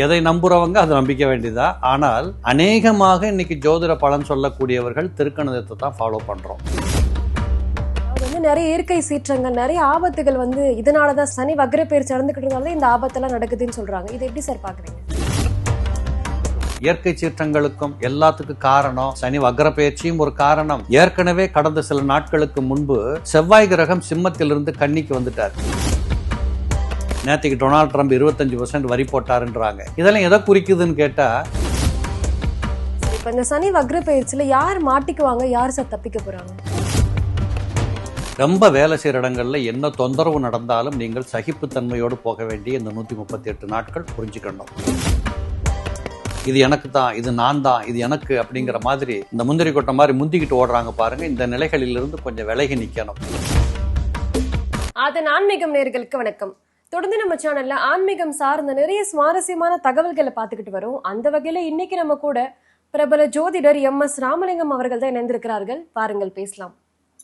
எதை நம்புறவங்க அதை நம்பிக்க வேண்டியதா? ஆனால் அநேகமாக இன்னைக்கு ஜோதிட பலன் சொல்லக்கூடியவர்கள் திருக்கணிதத்தை தான் ஃபாலோ பண்றோம். அது வந்து நிறைய இயற்கை சீற்றங்கள் நிறைய ஆபத்துகள் வந்து இதனாலதான் சனி வக்ர பயிற்சி நடந்துக்கிட்டதுனால இந்த ஆபத்தெல்லாம் நடக்குதுன்னு சொல்றாங்க. இது எப்படி சார் பாக்குறீங்க இயற்கை சீற்றங்களுக்கும் எல்லாத்துக்கும் காரணம் சனி வக்ர பயிற்சியும் ஒரு காரணம். ஏற்கனவே கடந்த சில நாட்களுக்கு முன்பு செவ்வாய் கிரகம் சிம்மத்திலிருந்து கன்னிக்கு வந்துட்டார். நேற்றுக்கு டொனால்ட் ட்ரம்ப் இருபத்தஞ்சு பர்சன்ட் வரி போட்டாருன்றாங்க. இதெல்லாம் எதை குறிக்குதுன்னு கேட்டா சரி, இப்ப இந்த சனி வக்ர பயிற்சியில யார் மாட்டிக்குவாங்க யார் சார் தப்பிக்க போறாங்க? ரொம்ப வேலை செய்கிற இடங்கள்ல என்ன தொந்தரவு நடந்தாலும் நீங்கள் சகிப்புத்தன்மையோடு போக வேண்டிய இந்த நூற்றி முப்பத்தி எட்டு நாட்கள் புரிஞ்சுக்கணும். இது எனக்கு தான் இது நான் தான் இது எனக்கு அப்படிங்கிற மாதிரி இந்த முந்திரி கொட்டை மாதிரி முந்திக்கிட்டு ஓடுறாங்க பாருங்க இந்த நிலைகளிலிருந்து கொஞ்சம் விலகி நிற்கணும் அதன் ஆன்மீகம் நேர்களுக்கு வணக்கம். தொடர்ந்து நம்ம சேனல்ல ஆன்மீகம் சார்ந்த நிறைய சுவாரஸ்யமான தகவல்களை பார்த்துக்கிட்டு வரோம். அந்த வகையில இன்னைக்கு நம்ம கூட பிரபல ஜோதிடர் எம் எஸ் ராமலிங்கம் அவர்கள் தான் இணைந்திருக்கிறார்கள். பாருங்கள் பேசலாம்.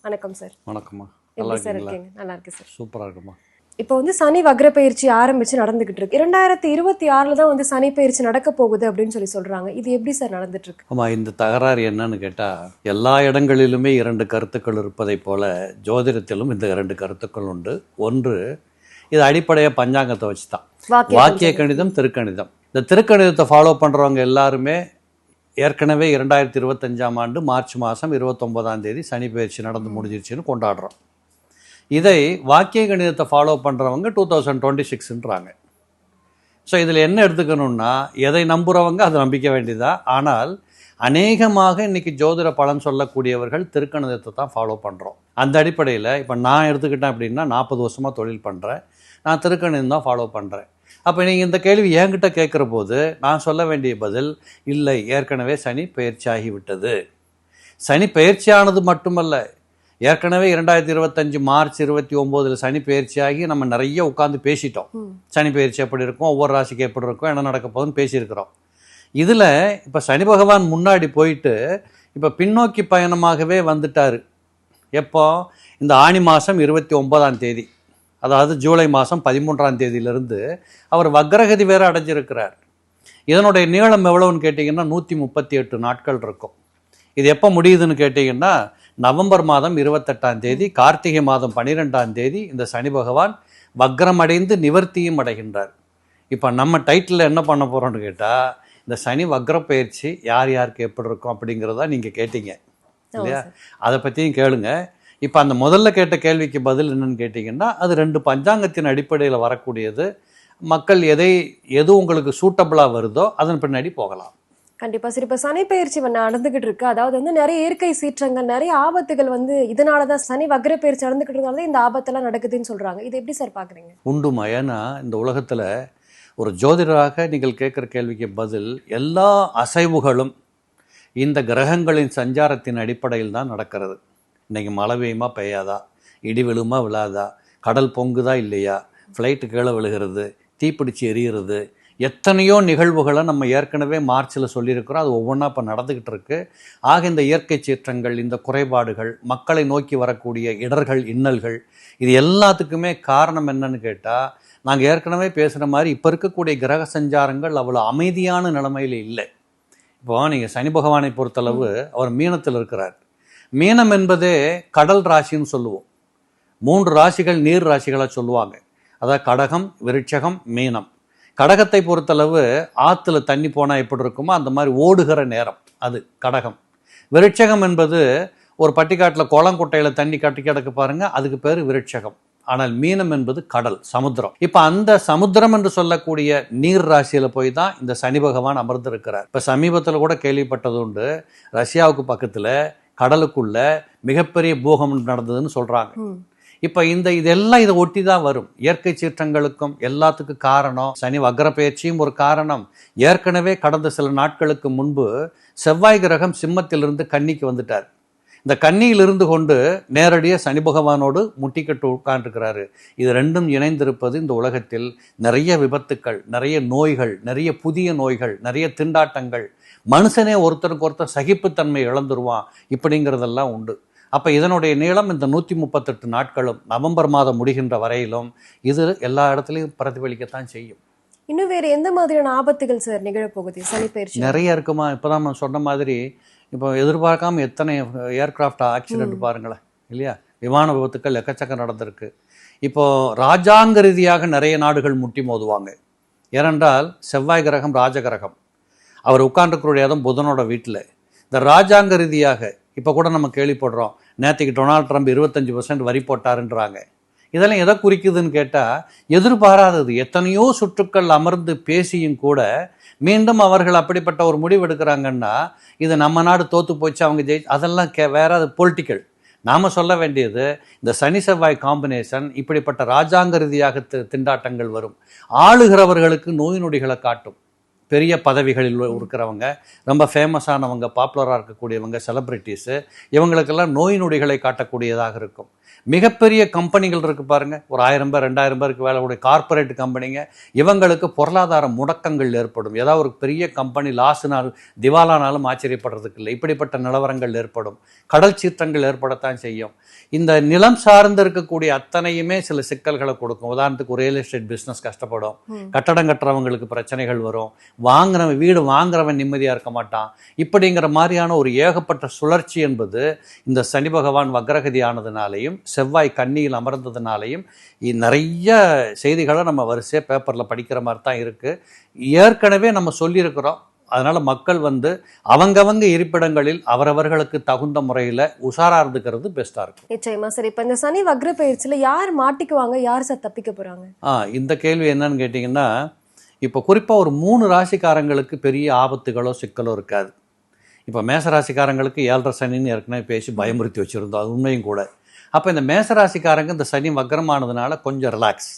வணக்கம் சார் வணக்கம்மா. எப்படி சார் இருக்கீங்க? நல்லா இருக்கு சார் சூப்பராக இருக்குமா இப்போ வந்து சனி வக்ர பயிற்சி ஆரம்பிச்சு நடந்துகிட்டு இருக்கு. இரண்டாயிரத்தி இருபத்தி ஆறுல தான் வந்து சனி பயிற்சி நடக்க போகுது அப்படின்னு சொல்லி சொல்றாங்க. இது எப்படி சார் நடந்துட்டு இருக்கு? ஆமாம் இந்த தகராறு என்னன்னு கேட்டால் எல்லா இடங்களிலுமே இரண்டு கருத்துக்கள் இருப்பதைப் போல ஜோதிடத்திலும் இந்த இரண்டு கருத்துக்கள் உண்டு. ஒன்று இது அடிப்படையாக பஞ்சாங்கத்தை வச்சு தான் வாக்கிய. கணிதம் திருக்கணிதம். இந்த திருக்கணிதத்தை ஃபாலோ பண்ணுறவங்க எல்லாருமே ஏற்கனவே இரண்டாயிரத்தி இருபத்தஞ்சாம் ஆண்டு மார்ச் மாதம் இருபத்தொம்போதாம் தேதி சனி பயிற்சி நடந்து முடிஞ்சிருச்சுன்னு கொண்டாடுறோம். இதை வாக்கிய கணிதத்தை ஃபாலோ பண்ணுறவங்க டூ தௌசண்ட் டுவெண்ட்டி சிக்ஸ்ன்றாங்க ஸோ இதில் என்ன எடுத்துக்கணும்னா எதை நம்புகிறவங்க அதை நம்பிக்க வேண்டியதா? ஆனால் அநேகமாக இன்னைக்கு ஜோதிட பலன் சொல்லக்கூடியவர்கள் திருக்கணிதத்தை தான் ஃபாலோ பண்ணுறோம் அந்த அடிப்படையில் இப்போ நான் எடுத்துக்கிட்டேன் அப்படின்னா நாற்பது வருஷமாக தொழில் பண்ணுறேன் நான் திருக்கணிதம் தான் ஃபாலோ பண்ணுறேன் அப்போ நீங்கள் இந்த கேள்வி என்கிட்ட கேட்குற போது நான் சொல்ல வேண்டிய பதில் இல்லை ஏற்கனவே சனி பயிற்சியாகி விட்டது. சனி பயிற்சியானது மட்டுமல்ல ஏற்கனவே இரண்டாயிரத்தி இருபத்தஞ்சு மார்ச் இருபத்தி ஒம்போதில் சனி பயிற்சியாகி நம்ம நிறைய உட்காந்து பேசிட்டோம். சனி பயிற்சி எப்படி இருக்கும் ஒவ்வொரு ராசிக்கு எப்படி இருக்கும் என்ன நடக்க போகுதுன்னு பேசியிருக்கிறோம். இதில் இப்போ சனி பகவான் முன்னாடி போயிட்டு இப்போ பின்னோக்கி பயணமாகவே வந்துட்டார். எப்போ? இந்த ஆணி மாதம் இருபத்தி ஒன்பதாம் தேதி. அதாவது ஜூலை மாதம் பதிமூன்றாம் தேதியிலிருந்து அவர் வக்ரகதி வேற அடைஞ்சிருக்கிறார். இதனுடைய நீளம் எவ்வளவுன்னு கேட்டிங்கன்னா நூற்றி முப்பத்தி எட்டு நாட்கள் இருக்கும். இது எப்போ முடியுதுன்னு கேட்டிங்கன்னா நவம்பர் மாதம் இருபத்தெட்டாம் தேதி கார்த்திகை மாதம் பன்னிரெண்டாம் தேதி இந்த சனி பகவான் வக்ரமடைந்து நிவர்த்தியும் அடைகின்றார். இப்போ நம்ம டைட்டில் என்ன பண்ண போகிறோம்னு கேட்டால் இந்த சனி வக்ர பயிற்சி யார் யாருக்கு எப்படி இருக்கும் அப்படிங்கிறதா நீங்கள் கேட்டீங்க. இல்லையா. அதை பற்றியும் கேளுங்க. இப்போ அந்த முதல்ல கேட்ட கேள்விக்கு பதில் என்னன்னு கேட்டிங்கன்னா அது ரெண்டு பஞ்சாங்கத்தின் அடிப்படையில் வரக்கூடியது. மக்கள் எதை எது உங்களுக்கு சூட்டபிளாக வருதோ அதன் பின்னாடி போகலாம். கண்டிப்பா. சரி இப்ப சனி பயிற்சி வந்து நடந்துகிட்டு இருக்கு. அதாவது வந்து நிறைய இயற்கை சீற்றங்கள் நிறைய ஆபத்துகள் வந்து இதனாலதான் சனி வக்ர பயிற்சி நடந்துகிட்டதுனால இந்த ஆபத்தெல்லாம் நடக்குதுன்னு சொல்றாங்க. இது எப்படி சார் பாக்குறீங்க? உண்டுமா ஏன்னா இந்த உலகத்தில் ஒரு ஜோதிடராக நீங்கள் கேட்குற கேள்விக்கு பதில் எல்லா அசைவுகளும் இந்த கிரகங்களின் சஞ்சாரத்தின் அடிப்படையில் தான் நடக்கிறது. இன்னைக்கு மழை பெய்யுமா பெய்யாதா? இடி விழுமா விழாதா? கடல் பொங்குதா இல்லையா? ஃப்ளைட்டு கீழே விழுகிறது தீப்பிடிச்சு எரியிறது எத்தனையோ நிகழ்வுகளை நம்ம ஏற்கனவே மார்ச்சில் சொல்லியிருக்கிறோம். அது ஒவ்வொன்றா இப்போ நடந்துக்கிட்டு இருக்கு. ஆக இந்த இயற்கை சீற்றங்கள் இந்த குறைபாடுகள் மக்களை நோக்கி வரக்கூடிய இடர்கள் இன்னல்கள் இது எல்லாத்துக்குமே காரணம் என்னன்னு கேட்டால் நாங்கள் ஏற்கனவே பேசுகிற மாதிரி இப்போ இருக்கக்கூடிய கிரக சஞ்சாரங்கள் அவ்வளோ அமைதியான நிலைமையில் இல்லை. இப்போ நீங்கள் சனி பகவானை பொறுத்தளவு அவர் மீனத்தில் இருக்கிறார். மீனம் என்பதே கடல் ராசின்னு சொல்லுவோம். மூன்று ராசிகள் நீர் ராசிகளாக சொல்லுவாங்க. அதாவது கடகம் விருட்சகம் மீனம். கடகத்தை பொறுத்தளவு ஆற்றுல தண்ணி போனால் எப்படி இருக்குமோ அந்த மாதிரி ஓடுகிற நேரம் அது கடகம். விருட்சகம் என்பது ஒரு பட்டிக்காட்டில் குளங்குட்டையில் தண்ணி கட்டி கிடக்கு பாருங்கள் அதுக்கு பேர் விருட்சகம். ஆனால் மீனம் என்பது கடல் சமுத்திரம். இப்போ அந்த சமுத்திரம் என்று சொல்லக்கூடிய நீர் ராசியில் போய் தான் இந்த சனி பகவான் அமர்ந்திருக்கிறார். இப்போ சமீபத்தில் கூட கேள்விப்பட்டது உண்டு. ரஷ்யாவுக்கு பக்கத்தில் கடலுக்குள்ள மிகப்பெரிய பூகம்பம் நடந்ததுன்னு சொல்கிறாங்க ம். இப்போ இந்த இதெல்லாம் இதை ஒட்டி தான் வரும். இயற்கை சீற்றங்களுக்கும் எல்லாத்துக்கும் காரணம் சனி வக்ர பயிற்சியும் ஒரு காரணம். ஏற்கனவே கடந்த சில நாட்களுக்கு முன்பு செவ்வாய் கிரகம் சிம்மத்திலிருந்து கன்னிக்கு வந்துட்டார். இந்த கன்னியில் இருந்து கொண்டு நேரடியாக சனி பகவானோடு முட்டிக்கட்டு உட்கார்ந்துருக்கிறாரு. இது ரெண்டும் இணைந்திருப்பது இந்த உலகத்தில் நிறைய விபத்துக்கள் நிறைய நோய்கள் நிறைய புதிய நோய்கள் நிறைய திண்டாட்டங்கள் மனுஷனே ஒருத்தருக்கு ஒருத்தர் சகிப்புத்தன்மை இழந்துருவான். இப்படிங்கிறதெல்லாம் உண்டு. அப்போ இதனுடைய நீளம் இந்த நூற்றி முப்பத்தெட்டு நாட்களும் நவம்பர் மாதம் முடிகின்ற வரையிலும் இது எல்லா இடத்துலையும் பிரதிபலிக்கத்தான் செய்யும். இன்னும் வேற எந்த மாதிரியான ஆபத்துகள் சார் நிகழப்போகுது? சனி பயிற்சி? நிறைய இருக்குமா? இப்போ தான் நான் சொன்ன மாதிரி இப்போ எதிர்பார்க்காம எத்தனை ஏர்கிராஃப்ட் ஆக்சிடென்ட் பாருங்களேன் இல்லையா? விமான விபத்துக்கள் எக்கச்சக்கம் நடந்திருக்கு. இப்போ ராஜாங்க ரீதியாக நிறைய நாடுகள் முட்டி மோதுவாங்க. ஏனென்றால் செவ்வாய் கிரகம் ராஜகிரகம் அவர் உட்கார்ந்துக்கூடிய இடம் புதனோட வீட்டில் இந்த ராஜாங்க ரீதியாக இப்போ கூட நம்ம கேள்விப்படுறோம் நேற்றுக்கு டொனால்ட் ட்ரம்ப் இருபத்தஞ்சி பர்சன்ட் வரி போட்டாருன்றாங்க. இதெல்லாம் எதை குறிக்குதுன்னு கேட்டால் எதிர்பாராதது. எத்தனையோ சுற்றுக்கள் அமர்ந்து பேசியும் கூட மீண்டும் அவர்கள் அப்படிப்பட்ட ஒரு முடிவு எடுக்கிறாங்கன்னா இது நம்ம நாடு தோத்து போச்சு அவங்க ஜெயி அதெல்லாம் கே வேற அது பொலிட்டிக்கல் நாம் சொல்ல வேண்டியது இந்த சனி செவ்வாய் காம்பினேஷன் இப்படிப்பட்ட ராஜாங்க ரீதியாக தி- திண்டாட்டங்கள் வரும். ஆளுகிறவர்களுக்கு நோய் நொடிகளை காட்டும். பெரிய பதவிகளில் இருக்கிறவங்க ரொம்ப ஃபேமஸானவங்க பாப்புலராக இருக்கக்கூடியவங்க செலிப்ரிட்டிஸு இவங்களுக்கெல்லாம் நோய் நொடிகளை காட்டக்கூடியதாக இருக்கும். மிகப்பெரிய கம்பெனிகள் இருக்கு பாருங்க. ஒரு ஆயிரம் பேர் ரெண்டாயிரம் பேருக்கு வேலை கூடிய கார்ப்பரேட் கம்பெனிங்க இவங்களுக்கு பொருளாதார முடக்கங்கள் ஏற்படும். ஏதாவது ஒரு பெரிய கம்பெனி லாஸ்னால் திவாலானாலும் ஆச்சரியப்படுறதுக்கு இல்லை. இப்படிப்பட்ட நிலவரங்கள் ஏற்படும். கடல் சீற்றங்கள் ஏற்படத்தான் செய்யும். இந்த நிலம் சார்ந்து இருக்கக்கூடிய அத்தனையுமே சில சிக்கல்களை கொடுக்கும். உதாரணத்துக்கு ஒரு ரியல் எஸ்டேட் பிஸ்னஸ் கஷ்டப்படும். கட்டடம் கட்டுறவங்களுக்கு பிரச்சனைகள் வரும். வாங்குறவன் வீடு வாங்குறவன் நிம்மதியாக இருக்க மாட்டான். இப்படிங்கிற மாதிரியான ஒரு ஏகப்பட்ட சுழற்சி என்பது இந்த சனி பகவான் வக்ரகதி ஆனதுனாலையும் செவ்வாய் கன்னியில் அமர்ந்ததுனாலையும் நிறைய செய்திகளை நம்ம வரிசையாக பேப்பரில் படிக்கிற மாதிரி தான் இருக்குது ஏற்கனவே நம்ம சொல்லியிருக்கிறோம். அதனால் மக்கள் வந்து அவங்கவங்க இருப்பிடங்களில் அவரவர்களுக்கு தகுந்த முறையில் உஷாராக இருந்துக்கிறது பெஸ்ட்டாக இருக்கும். நிச்சயமா. சார் இப்ப இந்த சனி வக்ர பயிற்சியில யார் மாட்டிக்குவாங்க? யார் சார் தப்பிக்க போறாங்க? ஆ இந்த கேள்வி என்னன்னு கேட்டிங்கன்னா இப்போ குறிப்பாக ஒரு மூணு ராசிக்காரங்களுக்கு பெரிய ஆபத்துகளோ சிக்கலோ இருக்காது. இப்போ மேசராசிக்காரங்களுக்கு ஏழரை சனின்னு ஏற்கனவே பேசி பயமுறுத்தி வச்சுருந்தோம். அது உண்மையும் கூட. அப்போ இந்த மேசராசிக்காரங்க இந்த சனி வக்கரமானதுனால கொஞ்சம் ரிலாக்ஸ்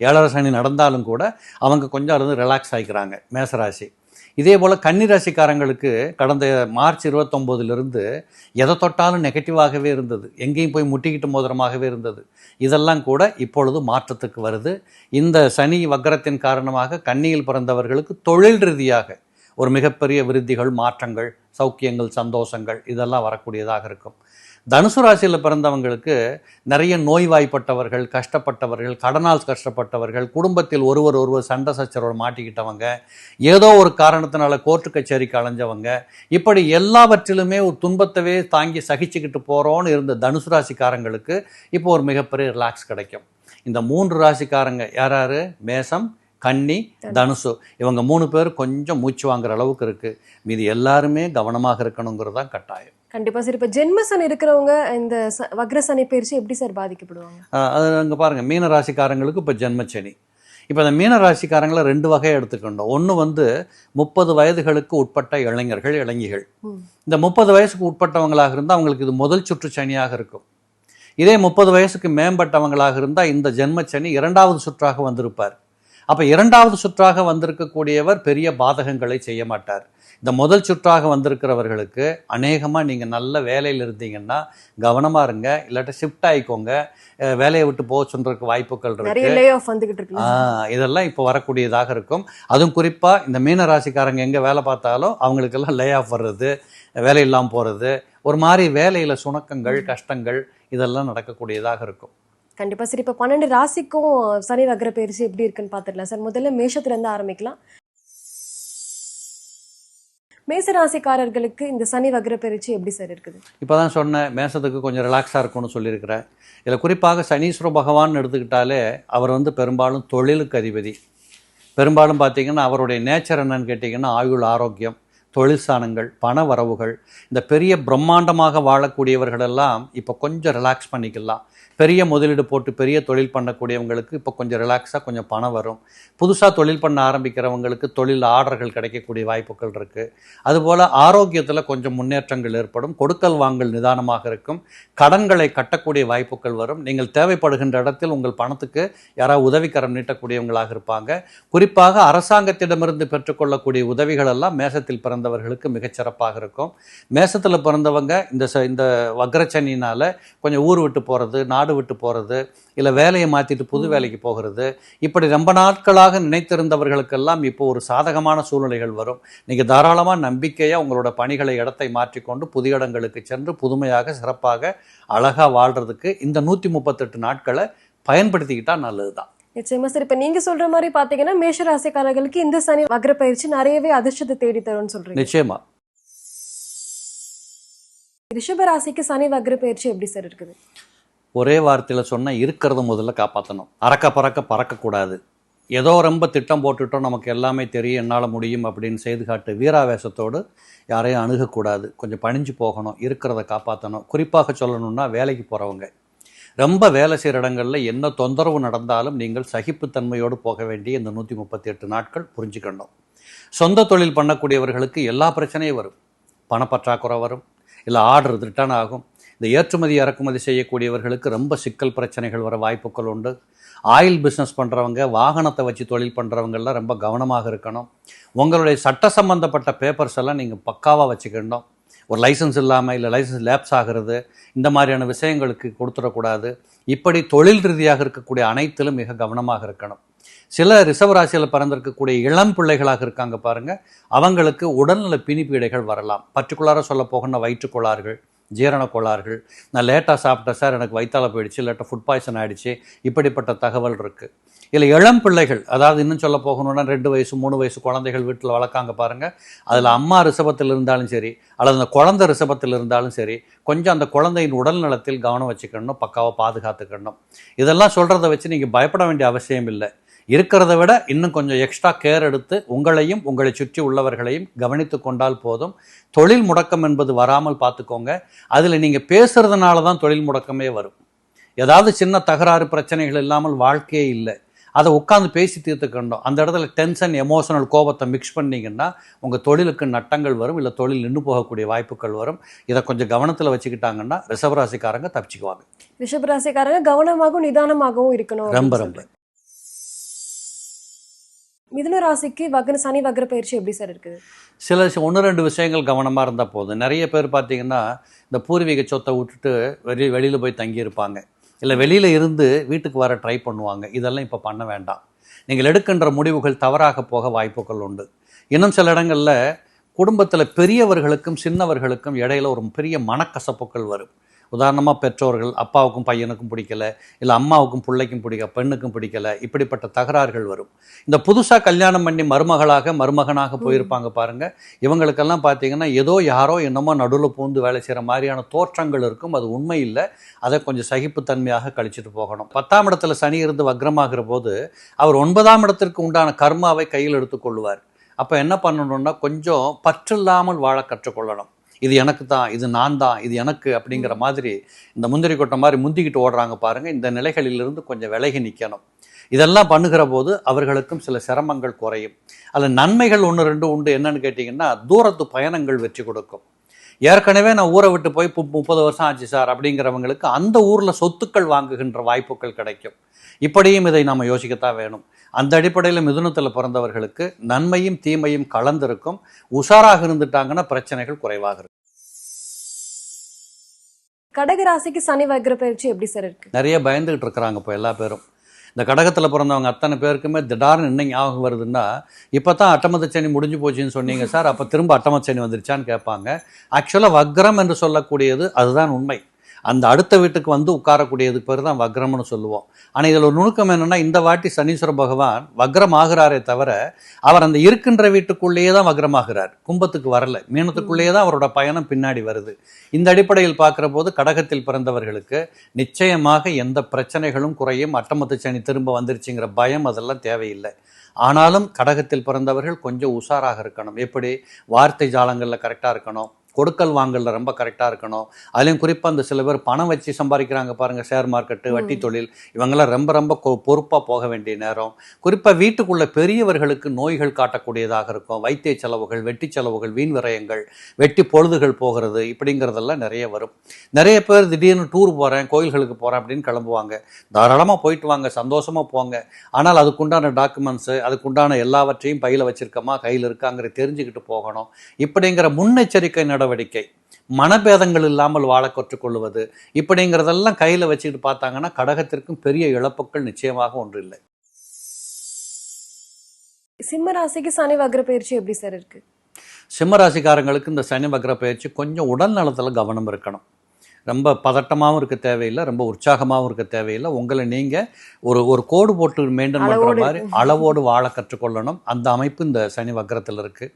ஏழரை சனி நடந்தாலும் கூட அவங்க கொஞ்சம் இருந்து ரிலாக்ஸ் ஆகிக்கிறாங்க மேசராசி. இதே போல் கன்னிராசிக்காரங்களுக்கு கடந்த மார்ச் இருபத்தொம்போதுலேருந்து எதை தொட்டாலும் நெகட்டிவாகவே இருந்தது. எங்கேயும் போய் முட்டிக்கிட்டு மோதிரமாகவே இருந்தது. இதெல்லாம் கூட இப்பொழுது மாற்றத்துக்கு வருது. இந்த சனி வக்கரத்தின் காரணமாக கன்னியில் பிறந்தவர்களுக்கு தொழில் ரீதியாக ஒரு மிகப்பெரிய விருத்திகள் மாற்றங்கள் சௌக்கியங்கள் சந்தோஷங்கள் இதெல்லாம் வரக்கூடியதாக இருக்கும். தனுசு ராசியில் பிறந்தவங்களுக்கு நிறைய நோய்வாய்ப்பட்டவர்கள் கஷ்டப்பட்டவர்கள் கடனால் கஷ்டப்பட்டவர்கள் குடும்பத்தில் ஒருவர் ஒருவர் சண்டை சச்சரவு மாட்டிக்கிட்டவங்க ஏதோ ஒரு காரணத்தினால கோர்ட்டு கச்சேரிக்கு அலைஞ்சவங்க இப்படி எல்லாவற்றிலுமே ஒரு துன்பத்தவே தாங்கி சகிச்சுக்கிட்டு போகிறோன்னு இருந்த தனுசு ராசிக்காரங்களுக்கு இப்போ ஒரு மிகப்பெரிய ரிலாக்ஸ் கிடைக்கும். இந்த மூன்று ராசிக்காரங்க யார் யார் மேசம் கன்னி தனுசு. இவங்க மூணு பேர் கொஞ்சம் மூச்சு வாங்குற அளவுக்கு இருக்குது மீதி எல்லாருமே கவனமாக இருக்கணுங்கிறது தான் கட்டாயம். கண்டிப்பா சார். இப்ப ஜென்ம சனி இருக்கிறவங்க இந்த வக்ர சனி பயிற்சி எப்படி சார் பாதிக்கப்படுவாங்க? அது அங்கே பாருங்கள் மீன ராசிக்காரங்களுக்கு இப்போ ஜென்மச்சனி இப்போ அந்த மீன ராசிக்காரங்களை ரெண்டு வகையை எடுத்துக்கணும் ஒன்று வந்து முப்பது வயதுகளுக்கு உட்பட்ட இளைஞர்கள் இளைஞிகள். இந்த முப்பது வயசுக்கு உட்பட்டவங்களாக இருந்தால் அவங்களுக்கு இது முதல் சுற்று சனியாக இருக்கும். இதே முப்பது வயசுக்கு மேம்பட்டவங்களாக இருந்தால் இந்த ஜென்மச்சனி இரண்டாவது சுற்றாக வந்திருப்பார். அப்போ இரண்டாவது சுற்றாக வந்திருக்கக்கூடியவர் பெரிய பாதகங்களை செய்ய மாட்டார். இந்த முதல் சுற்றாக வந்திருக்கிறவர்களுக்கு அநேகமாக நீங்கள் நல்ல வேலையில் இருந்தீங்கன்னா கவனமாக இருங்க. இல்லாட்டி ஷிஃப்ட் ஆகிக்கோங்க வேலையை விட்டு போக சொல்றதுக்கு வாய்ப்புகள் இருக்கு. இதெல்லாம் இப்போ வரக்கூடியதாக இருக்கும். அதுவும் குறிப்பாக இந்த மீன ராசிக்காரங்க எங்கே வேலை பார்த்தாலும் அவங்களுக்கெல்லாம் லே ஆஃப் வர்றது வேலை இல்லாமல் போகிறது ஒரு மாதிரி வேலையில் சுணக்கங்கள் கஷ்டங்கள் இதெல்லாம் நடக்கக்கூடியதாக இருக்கும். கண்டிப்பா. சார் இப்ப பன்னெண்டு ராசிக்கும் சனி வக்ர பயிற்சி எப்படி இருக்குன்னு பாத்துடலாம் சார் முதல்ல மேஷத்துல இருந்து ஆரம்பிக்கலாம். மேசராசிக்காரர்களுக்கு இந்த சனி வக்ர பயிற்சி எப்படி சார் இருக்குது? இப்போ தான் சொன்னேன் மேசத்துக்கு கொஞ்சம் ரிலாக்ஸாக இருக்கும்னு சொல்லியிருக்கிறேன். இதில் குறிப்பாக சனீஸ்வர பகவான் எடுத்துக்கிட்டாலே அவர் வந்து பெரும்பாலும் தொழிலுக்கு அதிபதி. பெரும்பாலும் பார்த்தீங்கன்னா அவருடைய நேச்சர் என்னன்னு கேட்டிங்கன்னா ஆயுள் ஆரோக்கியம் தொழிற்சானங்கள் பண வரவுகள் இந்த பெரிய பிரம்மாண்டமாக வாழக்கூடியவர்களெல்லாம் இப்போ கொஞ்சம் ரிலாக்ஸ் பண்ணிக்கலாம். பெரிய முதலீடு போட்டு பெரிய தொழில் பண்ணக்கூடியவங்களுக்கு இப்போ கொஞ்சம் ரிலாக்ஸாக கொஞ்சம் பணம் வரும். புதுசாக தொழில் பண்ண ஆரம்பிக்கிறவங்களுக்கு தொழில் ஆர்டர்கள் கிடைக்கக்கூடிய வாய்ப்புகள் இருக்குது அதுபோல் ஆரோக்கியத்தில் கொஞ்சம் முன்னேற்றங்கள் ஏற்படும். கொடுக்கல் வாங்கல் நிதானமாக இருக்கும். கடன்களை கட்டக்கூடிய வாய்ப்புகள் வரும். நீங்கள் தேவைப்படுகின்ற இடத்தில் உங்கள் பணத்துக்கு யாராவது உதவிக்கரம் நீட்டக்கூடியவங்களாக இருப்பாங்க. குறிப்பாக அரசாங்கத்திடமிருந்து பெற்றுக்கொள்ளக்கூடிய உதவிகள் எல்லாம் மேசத்தில் பிறந்தவர்களுக்கு மிகச்சிறப்பாக இருக்கும். மேசத்தில் பிறந்தவங்க இந்த ச இந்த வக்ரச்சனினால் கொஞ்சம் ஊர் விட்டு போகிறது நாடு விட்டு போகிறது இல்லை வேலையை மாற்றிட்டு புது வேலைக்கு போகிறது இப்படி ரொம்ப நாட்களாக நினைத்திருந்தவர்களுக்கெல்லாம் இப்போ ஒரு சாதகமான சூழ்நிலைகள் வரும். நீங்கள் தாராளமாக நம்பிக்கையாக உங்களோட பணிகளை இடத்தை மாற்றிக்கொண்டு புதிய இடங்களுக்கு சென்று புதுமையாக சிறப்பாக அழகாக வாழ்கிறதுக்கு இந்த நூற்றி முப்பத்தெட்டு நாட்களை பயன்படுத்திக்கிட்டா நல்லது தான் நிச்சயமா சார். இப்ப நீங்க சொல்ற மாதிரி பாத்தீங்கன்னா மேஷ ராசிக்காரர்களுக்கு இந்த சனி வக்ர பயிற்சி நிறையவே அதிர்ஷ்டத்தை தேடி தரும்னு சொல்றீங்க. நிச்சயமா. ரிஷப ராசிக்கு சனி வக்ர பயிற்சி எப்படி சார் இருக்குது? ஒரே வார்த்தையில் சொன்னால் இருக்கிறத முதல்ல காப்பாற்றணும் அறக்க பறக்க பறக்கக்கூடாது. ஏதோ ரொம்ப திட்டம் போட்டுட்டோம் நமக்கு எல்லாமே தெரியும் என்னால் முடியும் அப்படின்னு செய்து காட்டு வீராவேசத்தோடு யாரையும் அணுகக்கூடாது. கொஞ்சம் பணிஞ்சு போகணும் இருக்கிறத காப்பாற்றணும் குறிப்பாக சொல்லணும்னா வேலைக்கு போகிறவங்க ரொம்ப வேலை செய்கிற இடங்களில் என்ன தொந்தரவு நடந்தாலும் நீங்கள் சகிப்புத்தன்மையோடு போக வேண்டிய இந்த நூற்றி முப்பத்தி எட்டு நாட்கள் புரிஞ்சுக்கணும். சொந்த தொழில் பண்ணக்கூடியவர்களுக்கு எல்லா பிரச்சனையும் வரும். பணப்பற்றாக்குறை வரும். இல்லை ஆர்டர் ரிட்டர்ன் ஆகும். இந்த ஏற்றுமதி இறக்குமதி செய்யக்கூடியவர்களுக்கு ரொம்ப சிக்கல் பிரச்சனைகள் வர வாய்ப்புகள் உண்டு. ஆயில் பிஸ்னஸ் பண்ணுறவங்க வாகனத்தை வச்சு தொழில் பண்ணுறவங்கெல்லாம் ரொம்ப கவனமாக இருக்கணும். உங்களுடைய சட்ட சம்பந்தப்பட்ட பேப்பர்ஸ் எல்லாம் நீங்கள் பக்காவாக வச்சுக்கணும். ஒரு லைசன்ஸ் இல்லாமல் இல்லை லைசன்ஸ் லேப்ஸ் ஆகிறது இந்த மாதிரியான விஷயங்களுக்கு கொடுத்துடக்கூடாது. இப்படி தொழில் ரீதியாக இருக்கக்கூடிய அனைத்திலும் மிக கவனமாக இருக்கணும். சில ரிசர்வ் ராசியில் பிறந்திருக்கக்கூடிய இளம் பிள்ளைகளாக இருக்காங்க பாருங்கள் அவங்களுக்கு உடல்நல பிணிப்பீடைகள் வரலாம். பர்டிகுலராக சொல்ல போகணும்னா வயிற்றுக்கோளாறுகள் ஜீரண கோளாறுகள். நான் லேட்டாக சாப்பிட்டேன் சார் எனக்கு வயிற்றால போயிடுச்சு லேட்டாக ஃபுட் பாய்சன் ஆகிடுச்சு இப்படிப்பட்ட தகவல் இருக்குது இல்லை இளம் பிள்ளைகள் அதாவது இன்னும் சொல்ல போகணும்னா ரெண்டு வயசு மூணு வயசு குழந்தைகள் வீட்டில் வளர்க்காங்க பாருங்கள் அதில் அம்மா ரிசபத்தில் இருந்தாலும் சரி அல்லது அந்த குழந்தை ரிசபத்தில் இருந்தாலும் சரி கொஞ்சம் அந்த குழந்தையின் உடல் நலத்தில் கவனம் வச்சுக்கணும் பக்காவாக பாதுகாத்துக்கணும். இதெல்லாம் சொல்கிறத வச்சு நீங்கள் பயப்பட வேண்டிய அவசியம் இல்லை. இருக்கிறத விட இன்னும் கொஞ்சம் எக்ஸ்ட்ரா கேர் எடுத்து உங்களையும் உங்களை சுற்றி உள்ளவர்களையும் கவனித்து கொண்டால் போதும். தொழில் முடக்கம் என்பது வராமல் பார்த்துக்கோங்க. அதில் நீங்கள் பேசுறதுனால தான் தொழில் முடக்கமே வரும். ஏதாவது சின்ன தகராறு பிரச்சனைகள் இல்லாமல் வாழ்க்கையே இல்லை. அதை உட்காந்து பேசி தீர்த்துக்கணும் அந்த இடத்துல டென்ஷன் எமோஷனல் கோபத்தை மிக்ஸ் பண்ணீங்கன்னா உங்கள் தொழிலுக்கு நட்டங்கள் வரும். இல்லை தொழில் நின்று போகக்கூடிய வாய்ப்புகள் வரும். இதை கொஞ்சம் கவனத்தில் வச்சுக்கிட்டாங்கன்னா ரிசவராசிக்காரங்க தப்பிச்சுக்குவாங்க. ரிஷப ராசிக்காரங்க கவனமாகவும் நிதானமாகவும் இருக்கணும். ரொம்ப ரொம்ப. மிதுன ராசிக்கு வக்ர சனி வக்ர பயிற்சி எப்படி சார் இருக்குது? சில ஒன்று ரெண்டு விஷயங்கள் கவனமாக இருந்தால் போதும். நிறைய பேர் பார்த்தீங்கன்னா இந்த பூர்வீக சொத்தை விட்டுட்டு வெளி வெளியில் போய் தங்கியிருப்பாங்க. இல்லை வெளியில் இருந்து வீட்டுக்கு வர ட்ரை பண்ணுவாங்க. இதெல்லாம் இப்போ பண்ண வேண்டாம். நீங்கள் எடுக்கின்ற முடிவுகள் தவறாக போக வாய்ப்புகள் உண்டு. இன்னும் சில இடங்களில் குடும்பத்தில் பெரியவர்களுக்கும் சின்னவர்களுக்கும் இடையில ஒரு பெரிய மனக்கசப்புகள் வரும். உதாரணமாக பெற்றோர்கள் அப்பாவுக்கும் பையனுக்கும் பிடிக்கல இல்லை அம்மாவுக்கும் பிள்ளைக்கும் பிடிக்க பெண்ணுக்கும் பிடிக்கல இப்படிப்பட்ட தகராறுகள் வரும். இந்த புதுசாக கல்யாணம் பண்ணி மருமகளாக மருமகனாக போயிருப்பாங்க பாருங்கள் இவங்களுக்கெல்லாம் பார்த்தீங்கன்னா ஏதோ யாரோ என்னமோ நடுவில் பூந்து வேலை செய்கிற மாதிரியான தோற்றங்கள் இருக்கும். அது உண்மை இல்லை. அதை கொஞ்சம் சகிப்புத்தன்மையாக கழிச்சிட்டு போகணும். பத்தாம் இடத்துல சனி இருந்து வக்ரமாகிற போது அவர் ஒன்பதாம் இடத்திற்கு உண்டான கர்மாவை கையில் எடுத்துக்கொள்வார் அப்போ என்ன பண்ணணும்னா கொஞ்சம் பற்றில்லாமல் வாழ கற்றுக்கொள்ளணும். இது எனக்கு தான் இது நான் தான் இது எனக்கு அப்படிங்கிற மாதிரி இந்த முந்திரி கொட்டை மாதிரி முந்திக்கிட்டு ஓடுறாங்க பாருங்க. இந்த நிலைகளிலிருந்து கொஞ்சம் விலகி நிற்கணும் இதெல்லாம் பண்ணுகிற போது அவர்களுக்கும் சில சிரமங்கள் குறையும். அதில் நன்மைகள் ஒன்று ரெண்டு உண்டு என்னன்னு கேட்டிங்கன்னா தூரத்து பயணங்கள் வெற்றி கொடுக்கும். ஏற்கனவே நான் ஊரை விட்டு போய் முப்பது வருஷம் ஆச்சு சார் அப்படிங்கிறவங்களுக்கு அந்த ஊரில் சொத்துக்கள் வாங்குகின்ற வாய்ப்புகள் கிடைக்கும். இப்படியும் இதை நாம் யோசிக்கத்தான் வேணும். அந்த அடிப்படையில் மிதுனத்தில் பிறந்தவர்களுக்கு நன்மையும் தீமையும் கலந்திருக்கும். உஷாராக இருந்துட்டாங்கன்னா பிரச்சனைகள் குறைவாக இருக்கும். கடக ராசிக்கு சனி வக்ர பயிற்சி எப்படி சார் இருக்கு? நிறைய பயந்துகிட்டு இருக்கிறாங்க இப்போ எல்லா பேரும். இந்த கடகத்தில் பிறந்தவங்க அத்தனை பேருக்குமே திடார்னு என்ன ஞாபகம் வருதுன்னா இப்போ தான் அட்டமத்தச்சனி சனி முடிஞ்சு போச்சுன்னு சொன்னீங்க சார். அப்போ திரும்ப அட்டம சனி வந்துருச்சான்னு கேட்பாங்க. ஆக்சுவலாக வக்ரம் என்று சொல்லக்கூடியது அதுதான் உண்மை. அந்த அடுத்த வீட்டுக்கு வந்து உட்காரக்கூடியதுக்கு பேர் தான் வக்ரம்னு சொல்லுவோம். ஆனால் இதில் ஒரு நுணுக்கம் என்னென்னா இந்த வாட்டி சனீஸ்வர பகவான் வக்ரம் ஆகிறாரே தவிர அவர் அந்த இருக்கின்ற வீட்டுக்குள்ளேயே தான் வக்ரமாகிறார். கும்பத்துக்கு வரல. மீனத்துக்குள்ளேயே தான் அவரோட பயணம் பின்னாடி வருது. இந்த அடிப்படையில் பார்க்குற போது கடகத்தில் பிறந்தவர்களுக்கு நிச்சயமாக எந்த பிரச்சனைகளும் குறையும். அட்டமத்து சனி திரும்ப வந்துருச்சுங்கிற பயம் அதெல்லாம் தேவையில்லை. ஆனாலும் கடகத்தில் பிறந்தவர்கள் கொஞ்சம் உஷாராக இருக்கணும். எப்படி? வார்த்தை ஜாலங்களில் கரெக்டாக இருக்கணும். கொடுக்கல் வாங்கல்ல ரொம்ப கரெக்டாக இருக்கணும். அதுலேயும் குறிப்பாக அந்த சில பேர் பணம் வச்சு சம்பாதிக்கிறாங்க பாருங்கள் ஷேர் மார்க்கெட்டு வட்டி தொழில். இவங்கெல்லாம் ரொம்ப ரொம்ப பொறுப்பாக போக வேண்டிய நேரம். குறிப்பாக வீட்டுக்குள்ள பெரியவர்களுக்கு நோய்கள் காட்டக்கூடியதாக இருக்கும். வைத்திய செலவுகள் வெட்டி செலவுகள் வீண் விரயங்கள் வெட்டி பொழுதுகள் போகிறது இப்படிங்கிறதெல்லாம் நிறைய வரும். நிறைய பேர் திடீர்னு டூர் போகிறேன் கோயில்களுக்கு போகிறேன் அப்படின்னு கிளம்புவாங்க. தாராளமாக போயிட்டு வாங்க சந்தோஷமாக போங்க. ஆனால் அதுக்குண்டான டாக்குமெண்ட்ஸு அதுக்குண்டான எல்லாவற்றையும் பையில் வச்சிருக்கோமா கையில் இருக்காங்கிற தெரிஞ்சுக்கிட்டு போகணும். இப்படிங்கிற முன்னெச்சரிக்கை நடவடிக்கை. மனபேதங்கள் இல்லாமல் வாழ கற்றுக்கொள்வது. இப்படிங்கிறதெல்லாம் கையில் வச்சுக்கிட்டு பார்த்தாங்கன்னா கடகத்திற்கும் பெரிய இழப்புகள் நிச்சயமாக ஒன்று இல்லை. சிம்ம ராசிக்கு சனி வக்ர பயிற்சி எப்படி சார் இருக்கு? சிம்மராசிக்காரங்களுக்கு இந்த சனி வக்ர பயிற்சி கொஞ்சம் உடல் நலத்தில் கவனம் இருக்கணும். ரொம்ப பதட்டமாகவும் இருக்க தேவையில்லை ரொம்ப உற்சாகமாகவும் இருக்க தேவையில்லை. உங்களை நீங்கள் ஒரு ஒரு கோடு போட்டு மெயின்டைன் பண்ணுற மாதிரி அளவோடு வாழ கற்றுக்கொள்ளணும். அந்த அமைப்பு இந்த சனி வக்ரத்தில் இருக்குது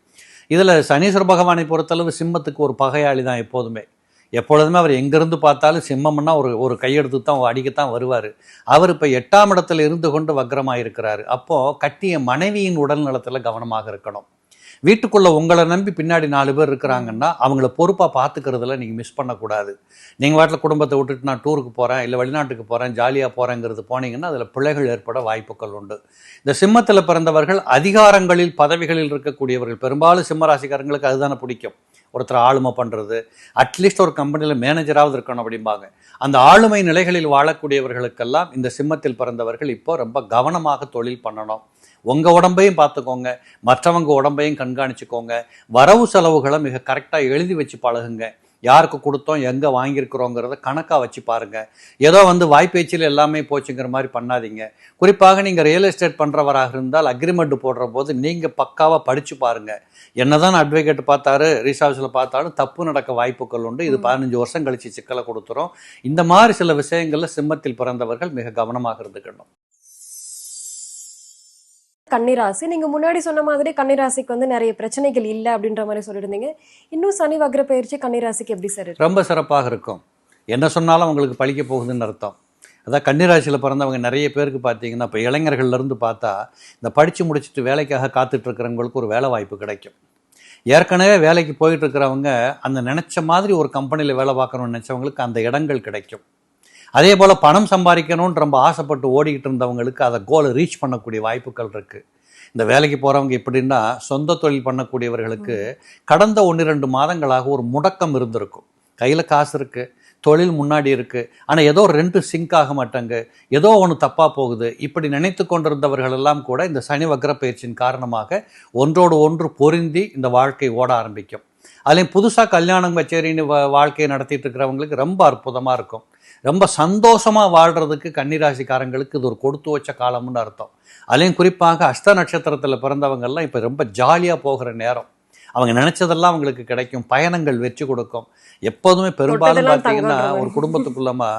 இதில் சனீஸ்வர பகவானை பொறுத்தளவு சிம்மத்துக்கு ஒரு பகையாளி தான் எப்போதுமே. எப்பொழுதுமே அவர் எங்கேருந்து பார்த்தாலும் சிம்மம்னா ஒரு ஒரு கையெடுத்து தான் அடிக்கத்தான் வருவார். அவர் இப்போ எட்டாம் இடத்துல இருந்து கொண்டு வக்ரமாக இருக்கிறாரு அப்போது கட்டிய மனைவியின் உடல் நலத்தில் கவனமாக இருக்கணும். வீட்டுக்குள்ள உங்களை நம்பி பின்னாடி நாலு பேர் இருக்கிறாங்கன்னா அவங்கள பொறுப்பாக பார்த்துக்கிறதுல நீங்கள் மிஸ் பண்ணக்கூடாது. நீங்கள் வாட்டில் குடும்பத்தை விட்டுட்டு நான் டூருக்கு போகிறேன் இல்லை வெளிநாட்டுக்கு போகிறேன் ஜாலியாக போகிறேங்கிறது போனீங்கன்னா அதில் பிள்ளைகள் ஏற்பட வாய்ப்புகள் உண்டு. இந்த சிம்மத்தில் பிறந்தவர்கள் அதிகாரங்களில் பதவிகளில் இருக்கக்கூடியவர்கள். பெரும்பாலும் சிம்மராசிக்காரங்களுக்கு அதுதானே பிடிக்கும். ஒருத்தர் ஆளுமை பண்ணுறது அட்லீஸ்ட் ஒரு கம்பெனியில் மேனேஜராவது இருக்கணும் அப்படிம்பாங்க. அந்த ஆளுமை நிலைகளில் வாழக்கூடியவர்களுக்கெல்லாம் இந்த சிம்மத்தில் பிறந்தவர்கள் இப்போ ரொம்ப கவனமாக தொழில் பண்ணணும். உங்கள் உடம்பையும் பார்த்துக்கோங்க. மற்றவங்க உடம்பையும் கண்காணிச்சுக்கோங்க. வரவு செலவுகளை மிக கரெக்டாக எழுதி வச்சு பழகுங்க. யாருக்கு கொடுத்தோம் எங்கே வாங்கியிருக்கிறோங்கிறத கணக்காக வச்சு பாருங்க. ஏதோ வந்து வாய்ப்பேச்சில் எல்லாமே போச்சுங்கிற மாதிரி பண்ணாதீங்க. குறிப்பாக நீங்கள் ரியல் எஸ்டேட் பண்ணுறவராக இருந்தால் அக்ரிமெண்ட் போடுற போது நீங்கள் பக்காவாக படித்து பாருங்க. என்னதான் அட்வொகேட் பார்த்தாரு ரீசார்ஜில் பார்த்தாலும் தப்பு நடக்க வாய்ப்புகள் உண்டு. இது பதினஞ்சு வருஷம் கழிச்சு சிக்கலை கொடுத்துரும். இந்த மாதிரி சில விஷயங்களில் சிம்மத்தில் பிறந்தவர்கள் மிக கவனமாக இருந்துக்கணும். கன்னிராசி. நீங்க முன்னாடி சொன்ன மாதிரி கன்னிராசிக்கு வந்து நிறைய பிரச்சனைகள் இல்லை அப்படின்ற மாதிரி சொல்லியிருந்தீங்க. இன்னும் சனி வக்ர பயிற்சி கன்னிராசிக்கு எப்படி சார் இருக்கு? ரொம்ப சிறப்பாக இருக்கும். என்ன சொன்னாலும் அவங்களுக்கு பழிக்க போகுதுன்னு அர்த்தம். அதான் கன்னிராசியில் பிறந்தவங்க நிறைய பேருக்கு பார்த்தீங்கன்னா இப்போ இளைஞர்கள்லேருந்து பார்த்தா இந்த படித்து முடிச்சுட்டு வேலைக்காக காத்துட்டு இருக்கிறவங்களுக்கு ஒரு வேலை வாய்ப்பு கிடைக்கும். ஏற்கனவே வேலைக்கு போயிட்டு இருக்கிறவங்க அந்த நினச்ச மாதிரி ஒரு கம்பெனியில் வேலை பார்க்கணும்னு நினச்சவங்களுக்கு அந்த இடங்கள் கிடைக்கும். அதே போல் பணம் சம்பாதிக்கணும்னு ரொம்ப ஆசைப்பட்டு ஓடிக்கிட்டு இருந்தவங்களுக்கு அதை கோலை ரீச் பண்ணக்கூடிய வாய்ப்புகள் இருக்குது இந்த வேலைக்கு போகிறவங்க எப்படின்னா சொந்த தொழில் பண்ணக்கூடியவர்களுக்கு கடந்த ஒன்று ரெண்டு மாதங்களாக ஒரு முடக்கம் இருந்திருக்கும். கையில் காசு இருக்குது தொழில் முன்னாடி இருக்குது ஆனால் ஏதோ ரெண்டு சிங்க் ஆக மாட்டாங்க ஏதோ ஒன்று தப்பாக போகுது. இப்படி நினைத்து கொண்டிருந்தவர்கள் எல்லாம் கூட இந்த சனி வக்ர பயிற்சியின் காரணமாக ஒன்றோடு ஒன்று பொருந்தி இந்த வாழ்க்கை ஓட ஆரம்பிக்கும். அதுலேயும் புதுசாக கல்யாணம் கச்சேரின்னு வாழ்க்கையை நடத்திட்டு இருக்கிறவங்களுக்கு ரொம்ப அற்புதமாக இருக்கும். ரொம்ப சந்தோஷமாக வாழ்கிறதுக்கு கன்னிராசிக்காரங்களுக்கு இது ஒரு கொடுத்து வச்ச காலம்னு அர்த்தம். அதுலேயும் குறிப்பாக அஸ்த நட்சத்திரத்தில் பிறந்தவங்கெல்லாம் இப்போ ரொம்ப ஜாலியாக போகிற நேரம். அவங்க நினைச்சதெல்லாம் அவங்களுக்கு கிடைக்கும். பயணங்கள் வெற்றி கொடுக்கும். எப்போதுமே பெரும்பாலும் பார்த்தீங்கன்னா ஒரு குடும்பத்துக்குள்ளமா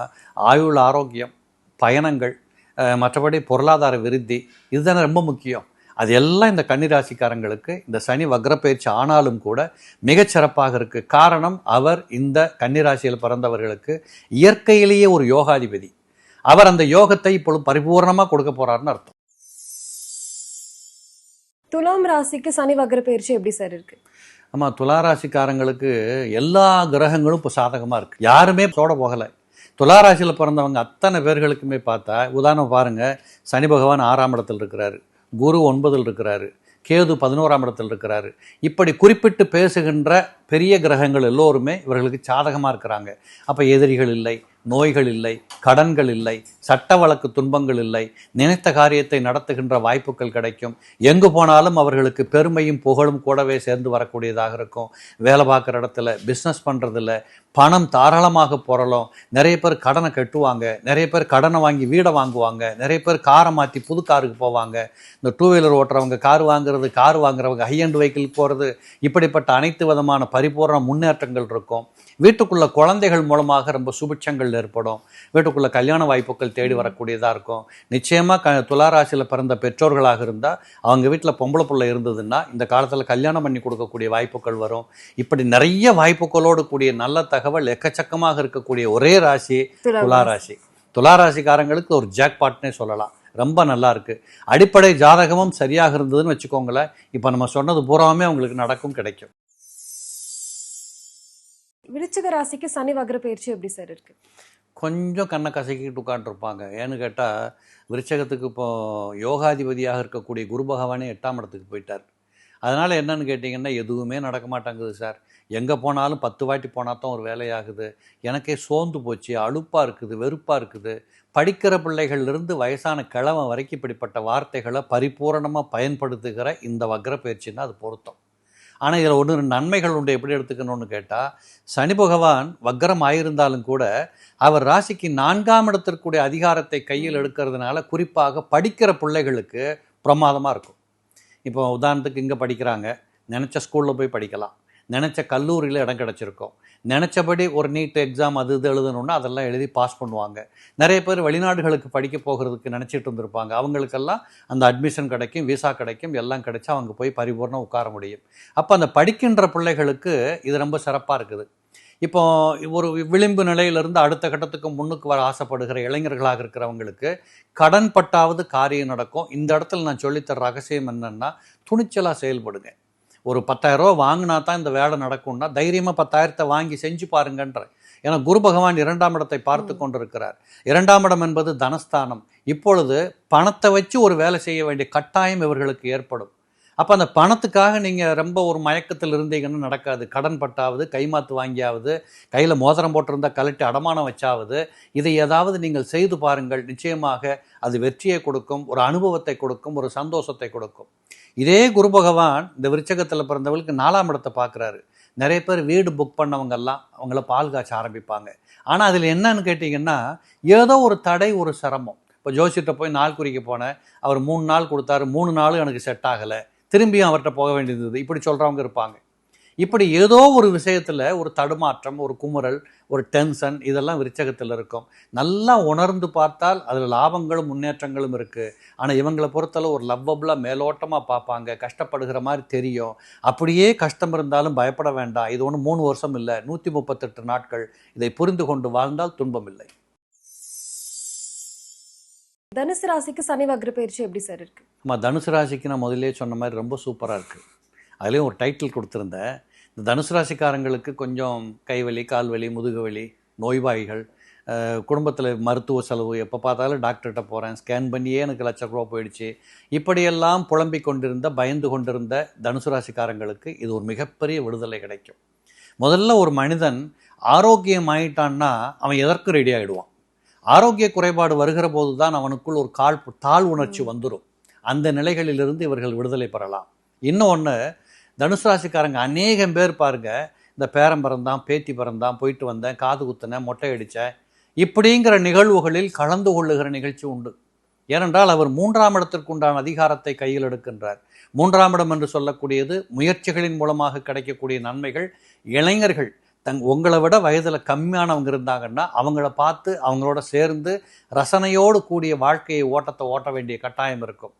ஆயுள் ஆரோக்கியம் பயணங்கள் மற்றபடி பொருளாதார விருத்தி இதுதானே ரொம்ப முக்கியம். அது எல்லாம் இந்த கன்னிராசிக்காரங்களுக்கு இந்த சனி வக்ரப்பயிற்சி ஆனாலும் கூட மிகச் சிறப்பாக இருக்கு. காரணம் அவர் இந்த கன்னிராசியில் பிறந்தவர்களுக்கு இயற்கையிலேயே ஒரு யோகாதிபதி. அவர் அந்த யோகத்தை இப்பொழுது பரிபூர்ணமாக கொடுக்க போறாருன்னு அர்த்தம். துலாம் ராசிக்கு சனி வக்ர பயிற்சி எப்படி சார் இருக்கு? ஆமாம் துளாராசிக்காரங்களுக்கு எல்லா கிரகங்களும் இப்போ சாதகமாக இருக்குது யாருமே சோட போகலை. துளாராசியில் பிறந்தவங்க அத்தனை பேர்களுக்குமே பார்த்தா உதாரணம் பாருங்கள் சனி பகவான் ஆறாம் இடத்தில் இருக்கிறாரு. குரு ஒன்பதில் இருக்கிறாரு. கேது பதினோராம் இடத்தில் இருக்கிறாரு. இப்படி குறிப்பிட்டு பேசுகின்ற பெரிய கிரகங்கள் எல்லோருமே இவர்களுக்கு சாதகமாக இருக்கிறாங்க. அப்போ எதிரிகள் இல்லை நோய்கள் இல்லை கடன்கள் இல்லை சட்ட வழக்கு துன்பங்கள் இல்லை நினைத்த காரியத்தை நடத்துகின்ற வாய்ப்புகள் கிடைக்கும். எங்கு போனாலும் அவர்களுக்கு பெருமையும் புகழும் கூடவே சேர்ந்து வரக்கூடியதாக இருக்கும். வேலை பார்க்குற இடத்துல பிஸ்னஸ் பண்ணுறதுல பணம் தாராளமாக புரளும் நிறைய பேர் கடனை கட்டுவாங்க. நிறைய பேர் கடனை வாங்கி வீடை வாங்குவாங்க. நிறைய பேர் காரை மாற்றி புது காருக்கு போவாங்க. இந்த டூ வீலர் ஓட்டுறவங்க கார் வாங்குறது கார் வாங்குறவங்க ஹை அண்ட் வெஹிக்கிள் போகிறது இப்படிப்பட்ட அனைத்து விதமான பரிபூர்ண முன்னேற்றங்கள் இருக்கும். வீட்டுக்குள்ள குழந்தைகள் மூலமாக ரொம்ப சுபிட்சங்கள் ஏற்படும். வீட்டுக்குள்ள கல்யாண வாய்ப்புகள் தேடி வரக்கூடியதாக இருக்கும். நிச்சயமாக க துளாராசியில் பிறந்த பெற்றோர்களாக இருந்தால் அவங்க வீட்டில் பொம்பளை பிள்ளை இருந்ததுன்னா இந்த காலத்தில் கல்யாணம் பண்ணி கொடுக்கக்கூடிய வாய்ப்புகள் வரும். இப்படி நிறைய வாய்ப்புகளோடு கூடிய நல்ல தகவல் எக்கச்சக்கமாக இருக்கக்கூடிய ஒரே ராசி துலா ராசி. துலா ராசிக்காரங்களுக்கு ஒரு ஜாக்பாட்னே சொல்லலாம். ரொம்ப நல்லா இருக்கு. அடிப்படை ஜாதகமும் சரியாக இருந்ததுன்னு வச்சுக்கோங்களேன். இப்போ நம்ம சொன்னது பூராவுமே உங்களுக்கு நடக்கும் கிடைக்கும். விருச்சிக ராசிக்கு சனி வக்ர பயிற்சி எப்படி சார் இருக்கு? கொஞ்சம் கண்ணை கசக்கிட்டு உட்காந்துருப்பாங்க ஏன்னு கேட்டால் விருச்சகத்துக்கு இப்போ யோகாதிபதியாக இருக்கக்கூடிய குரு பகவானே எட்டாம் இடத்துக்கு போயிட்டார். அதனால் என்னன்னு கேட்டிங்கன்னா எதுவுமே நடக்க மாட்டேங்குது சார். எங்கே போனாலும் பத்து வாட்டி போனால் தான் ஒரு வேலையாகுது. எனக்கே சோர்ந்து போச்சு அலுப்பாக இருக்குது வெறுப்பாக இருக்குது. படிக்கிற பிள்ளைகள்லேருந்து வயசான கிழவன் வரைக்கும் இப்படிப்பட்ட வார்த்தைகளை பரிபூரணமாக பயன்படுத்துகிற இந்த வக்ர பயிற்சின்னா அது பொருத்தம். ஆனால் இதில் ஒன்று நன்மைகள் உண்டு. எப்படி எடுத்துக்கணும்னு கேட்டால் சனி பகவான் வக்ரம் ஆயிருந்தாலும் கூட அவர் ராசிக்கு நான்காம் இடத்திற்குடைய அதிகாரத்தை கையில் எடுக்கிறதுனால குறிப்பாக படிக்கிற பிள்ளைகளுக்கு பிரமாதமாக இருக்கும். இப்போ உதாரணத்துக்கு இங்கே படிக்கிறாங்க. நினச்ச ஸ்கூலில் போய் படிக்கலாம். நினச்ச கல்லூரியில் இடம் கிடச்சிருக்கும். நினச்சபடி ஒரு நீட் எக்ஸாம் அது இது எழுதணுன்னா அதெல்லாம் எழுதி பாஸ் பண்ணுவாங்க. நிறைய பேர் வெளிநாடுகளுக்கு படிக்க போகிறதுக்கு நினச்சிட்டு இருந்திருப்பாங்க. அவங்களுக்கெல்லாம் அந்த அட்மிஷன் கிடைக்கும் விசா கிடைக்கும் எல்லாம் கிடைச்சா அவங்க போய் பரிபூர்ணம் உட்கார முடியும். அப்போ அந்த படிக்கின்ற பிள்ளைகளுக்கு இது ரொம்ப சிறப்பாக இருக்குது. இப்போ ஒரு விளிம்பு நிலையிலிருந்து அடுத்த கட்டத்துக்கு முன்னுக்கு வர ஆசைப்படுகிற இளைஞர்களாக இருக்கிறவங்களுக்கு கடன் பட்டாவது காரியம் நடக்கும். இந்த இடத்துல நான் சொல்லித்தர ரகசியம் என்னன்னா துணிச்சலாக செயல்படுங்க. ஒரு பத்தாயிரம் ரூபா வாங்கினா தான் இந்த வேலை நடக்கும்னா தைரியமாக பத்தாயிரத்தை வாங்கி செஞ்சு பாருங்கன்ற ஏன்னா குரு பகவான் இரண்டாம் இடத்தை பார்த்து கொண்டிருக்கிறார். இரண்டாம் இடம் என்பது தனஸ்தானம். இப்பொழுது பணத்தை வச்சு ஒரு வேலை செய்ய வேண்டிய கட்டாயம் இவர்களுக்கு ஏற்படும். அப்போ அந்த பணத்துக்காக நீங்கள் ரொம்ப ஒரு மயக்கத்தில் இருந்தீங்கன்னு நடக்காது. கடன் பட்டாவது கைமாத்து வாங்கியாவது கையில் மோதிரம் போட்டிருந்தால் கலட்டி அடமானம் வச்சாவது இதை ஏதாவது நீங்கள் செய்து பாருங்கள். நிச்சயமாக அது வெற்றியை கொடுக்கும் ஒரு அனுபவத்தை கொடுக்கும் ஒரு சந்தோஷத்தை கொடுக்கும். இதே குரு பகவான் இந்த விருச்சகத்தில் பிறந்தவர்களுக்கு நாலாம் இடத்தை பார்க்குறாரு நிறைய பேர் வீடு புக் பண்ணவங்கெல்லாம் அவங்கள பால் காய்ச்ச ஆரம்பிப்பாங்க. ஆனால் அதில் என்னன்னு கேட்டிங்கன்னா ஏதோ ஒரு தடை ஒரு சிரமம். இப்போ ஜோசியத்தை போய் நாள் குறிக்க போனேன். அவர் மூணு நாள் கொடுத்தாரு. மூணு நாளும் எனக்கு செட் ஆகலை. திரும்பியும் அவர்கிட்ட போக வேண்டியது இப்படி சொல்கிறவங்க இருப்பாங்க. இப்படி ஏதோ ஒரு விஷயத்தில் ஒரு தடுமாற்றம் ஒரு குமுறல் ஒரு டென்ஷன் இதெல்லாம் விருச்சகத்தில் இருக்கும். நல்லா உணர்ந்து பார்த்தால் அதில் லாபங்களும் முன்னேற்றங்களும் இருக்குது ஆனால் இவங்களை பொறுத்தளவு ஒரு லவ்வபுளாக மேலோட்டமாக பார்ப்பாங்க. கஷ்டப்படுகிற மாதிரி தெரியும். அப்படியே கஷ்டம் இருந்தாலும் பயப்பட வேண்டாம். இது ஒன்று மூணு வருஷம் இல்லை. நூற்றி முப்பத்தெட்டு நாட்கள் இதை புரிந்து கொண்டு வாழ்ந்தால் துன்பம் இல்லை. தனுசு ராசிக்கு சனி வக்ர பயிற்சி எப்படி சார் இருக்கு? ஆமாம் தனுசு ராசிக்கு நான் முதலே சொன்ன மாதிரி ரொம்ப சூப்பராக இருக்குது அதுலேயும் ஒரு டைட்டில் கொடுத்துருந்தேன். இந்த தனுசு ராசிக்காரங்களுக்கு கொஞ்சம் கைவலி கால்வலி முதுகு வலி நோய்வாய்கள் குடும்பத்தில் மருத்துவ செலவு எப்போ பார்த்தாலும் டாக்டர்கிட்ட போகிறேன் ஸ்கேன் பண்ணியே எனக்கு லட்ச ரூபா போயிடுச்சு. இப்படியெல்லாம் புலம்பிக் கொண்டிருந்த பயந்து கொண்டிருந்த தனுசு ராசிக்காரங்களுக்கு இது ஒரு மிகப்பெரிய விடுதலை கிடைக்கும். முதல்ல ஒரு மனிதன் ஆரோக்கியம் ஆயிட்டான்னா அவன் எதற்கும் ரெடி ஆகிடுவான் ஆரோக்கிய குறைபாடு வருகிற போது தான் அவனுக்குள் ஒரு கால் தாழ் உணர்ச்சி வந்துடும் அந்த நிலைகளிலிருந்து இவர்கள் விடுதலை பெறலாம். இன்னொன்று தனுசு ராசிக்காரங்க அநேகம் பேர் பாருங்க இந்த பேரம் பிறந்தான் பேத்தி பிறந்தான் போயிட்டு வந்தேன் காது குத்தினேன் மொட்டை அடித்தேன் இப்படிங்கிற நிகழ்வுகளில் கலந்து கொள்ளுகிற நிகழ்ச்சி உண்டு. ஏனென்றால் அவர் மூன்றாம் இடத்திற்கு உண்டான அதிகாரத்தை கையில் எடுக்கின்றார். மூன்றாம் இடம் என்று சொல்லக்கூடியது முயற்சிகளின் மூலமாக கிடைக்கக்கூடிய நன்மைகள் இளைஞர்கள் தங் உங்களை விட வயதில் கம்மியானவங்க இருந்தாங்கன்னா அவங்கள பார்த்து அவங்களோட சேர்ந்து ரசனையோடு கூடிய வாழ்க்கையை ஓட்டத்தை ஓட்ட வேண்டிய கட்டாயம் இருக்கும்.